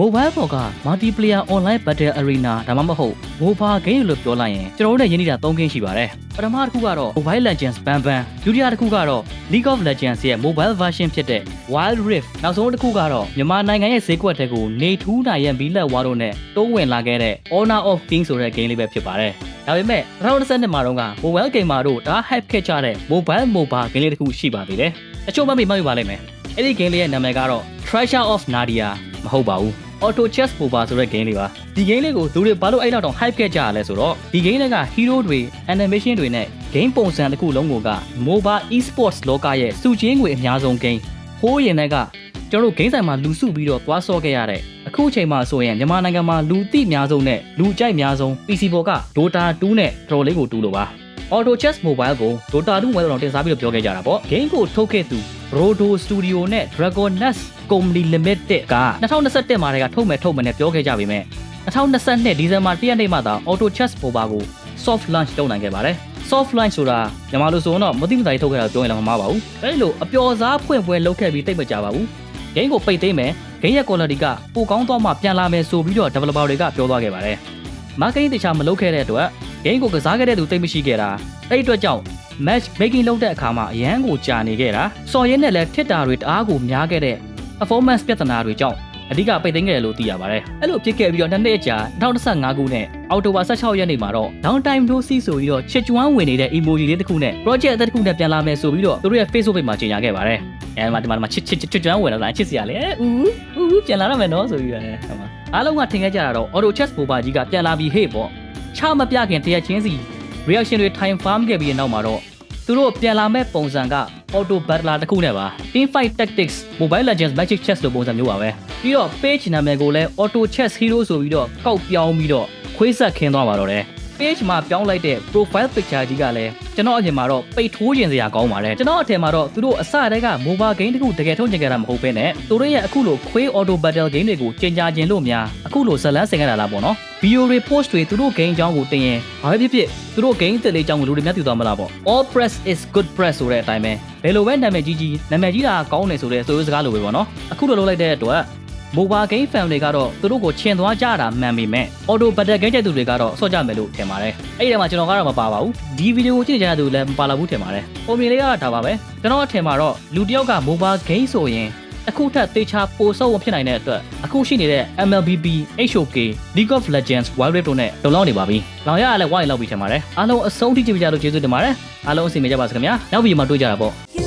mobile ပေါ်က multiplayer online battle arena ဒါမှမဟုတ် mobile game လို့ပြောလိုက်ရင်ကျွန်တော်တို့နဲ့ယဉ်နေတာ၃ game ရှိပါတယ်ပထမတစ်ခုကတော့ Mobile Legends Ban Ban ဒုတိယတစ်ခုကတော့ League of Legends ရဲ့ mobile version ဖြစ်တဲ့ Wild Rift နောက်ဆုံးတစ်ခုကတော့မြန်မာနိုင်ငံရဲ့ဈေးကွက်တွေကိုနေထူးနိုင်ရန်ဘီလက်ဝါတို့နဲ့တိုးဝင်လာခဲ့တဲ့ Honor of Kings ဆိုတဲ့ game လေးပဲဖြစ်ပါတယ်ဒါပေမဲ့2012မှာတော့က mobile gamer တို့ဒါ hype ခဲ့ကြတဲ့ mobile mobile game လေးတစ်ခုရှိပါသေးတယ်တချို့မှတ်မိမှတ်မိပါလိမ့်မယ် အဲ့ဒီ game လေးရဲ့နာမည်ကတော့ Treasure of Nadia မဟုတ်ပါဘူး Auto Chess Mobile ဆိုတဲ့ game လေးပါဒီ game လေးကိုသူတွေဘာလို့အဲ့လောက်တောင် hype ခဲ့ကြရလဲဆိုတော့ဒီ game လေးက hero တွေ animation တွေနဲ့ game ပုံစံတစ်ခုလုံးကိုက mobile esports လောကရဲ့စုချင်းငွေအများဆုံး game ဟိုးရင်တဲ့ကကျွန်တော်တို့ game ဆိုင်မှာလူစုပြီးတော့သွားဆော့ခဲ့ရတဲ့အခုအချိန်မှာဆိုရင်မြန်မာနိုင်ငံမှာလူသိအများဆုံးနဲ့လူကြိုက်အများဆုံး PC ပေါ်က Dota 2နဲ့တော်တော်လေးကိုတူလို့ပါ Auto Chess Mobile ကို Dota 2ဝယ်တော့တင်စားပြီးတော့ပြောခဲ့ကြတာပေါ့ game ကိုထုတ်ခဲ့သူ Rodo Studio နဲ့ Dragon Nest Company Limited က2021မှာတည်းကထုတ်မယ်ထုတ်မယ်နဲ့ပြောခဲ့ကြပေမဲ့2022ဒီဇင်ဘာ1ရက်နေ့မှသာ Auto Chess Mobile ကို soft launch လုပ်နိုင်ခဲ့ပါတယ် soft launch ဆိုတာညီမလို့ဆိုရင်တော့မသိမသာကြီးထုတ်ခဲ့တာပြောရင်လည်းမမှားပါဘူးအဲဒီလိုအပျော်စားဖွင့်ပွဲလုပ်ခဲ့ပြီးတိတ်မကြပါဘူး game ကိုပိတ်သိမ်းမယ် game ရဲ့ quality ကပိုကောင်းသွားမှပြန်လာမယ်ဆိုပြီးတော့ developer တွေကပြောသွားခဲ့ပါတယ် marketing တခြားမလုပ်ခဲ့တဲ့အတွက် game ကိုကစားခဲ့တဲ့သူတိတ်မရှိခဲ့တာအဲ့ဒီအတွက်ကြောင့် match making လုပ်တဲ့အခါမှာအရန်ကိုကြာနေခဲ့တာစော်ရင်းနဲ့လည်းထစ်တာတွေတအားကိုများခဲ့တဲ့ performance ပြဿနာတွေကြောင့်အဓိကပိတ်သိမ်းခဲ့တယ်လို့သိရပါတယ်အဲ့လိုဖြစ်ခဲ့ပြီးတော့နှစ်နှစ်အကြာ2025ခုနှစ်အောက်တိုဘာ16ရက်နေ့မှာတော့ downtime dose ဆိုပြီးတော့ချစ်ကျွမ်းဝင်နေတဲ့ emoji လေးတစ်ခုနဲ့ project အသက်တစ်ခုနဲ့ပြန်လာမယ်ဆိုပြီးတော့သူတို့ရဲ့ Facebook page မှာကြေညာခဲ့ပါတယ်အဲမှာဒီမှာချစ်ချစ်ချစ်ကျွမ်းဝင်လာတာချစ်စရာလေဦးဦးပြန်လာတော့မယ်နော်ဆိုပြီးတော့ဟဲ့မှာအားလုံးကထင်ခဲ့ကြတာတော့ auto chess boba ကြီးကပြန်လာပြီဟေ့ပေါ့ ချမပြခင်တရက်ချင်းစီ reaction တွေ time farm ခဲ့ပြီးတဲ့နောက်မှာတော့သူတို့ပြန်လာမဲ့ပုံစံက auto battler တစ်ခုနဲ့ပါ team fight tactics mobile legends magic chess လိုပုံစံမျိုးပါပဲပြီးတော့ page နာမည်ကိုလည်း auto chess hero ဆိုပြီးတော့ကောက်ပြောင်းပြီးတော့ခွေးဆက်ခင်းသွားပါတော့တယ် page မှာပြောင်းလိုက်တဲ့ profile picture ကြီးကလည်းကျွန်တော်အရင်မှာတော့ပိတ်ထိုးခြင်းစရာကောင်းပါတယ်ကျွန်တော်အထင်မှာတော့သူတို့အစတည်းက mobile game တခုတကယ်ထုတ်ကျင်ကြတာမဟုတ်ဘဲနဲ့သူတို့ရဲ့အခုလိုခွေး auto battle game တွေကိုကျင်ညာခြင်းလို့များအခုလိုဇလန်းဆင်ခဲ့တာလားပေါ့နော် video တွေ post တွေသူတို့ game အကြောင်းကိုတင်ရင်ဘာပဲဖြစ်ဖြစ်သူတို့ game တစ်လေးအကြောင်းကိုလူတွေများသိသွားမလားပေါ့ all press is good press ဆိုတဲ့အတိုင်းပဲဘယ်လိုပဲနာမည်ကြီးကြီးနာမည်ကြီးတာကောင်းတယ်ဆိုတဲ့ဆိုရိုးစကားလိုပဲပေါ့နော်အခုလိုလုပ်လိုက်တဲ့အတွက် mobile game fan တွေကတော့သူတို့ကိုချင်သွားကြတာမှန်ပေမဲ့ auto battle game တဲ့သူတွေကတော့ဆော့ကြမယ်လို့ထင်ပါတယ်အဲ့ဒီထဲမှာကျွန်တော်ကတော့မပါပါဘူးဒီဗီဒီယိုကိုကြည့်နေကြတဲ့သူလည်းမပါလာဘူးထင်ပါတယ်ပုံမြင်လေးကဒါပါပဲကျွန်တော်အထင်မှာတော့လူတစ်ယောက်က mobile game ဆိုရင် အခုထက်သေချာပိုဆော့ဝင်ဖြစ်နိုင်တဲ့အတွက်အခုရှိနေတဲ့ MLBB HOK League of Legends Wild Rift တို့နဲ့လုံလောက်နေပါပြီ။လောင်ရရလည်းဝိုင်းလောက်ပြီထင်ပါတယ်။အားလုံးအဆုံးထိကြည့်ကြလို့ကျေးဇူးတင်ပါတယ်။အားလုံးအစီအမံကြပါစေခင်ဗျာ။နောက်ဗီဒီယိုမှာတွေ့ကြတာပေါ့။ You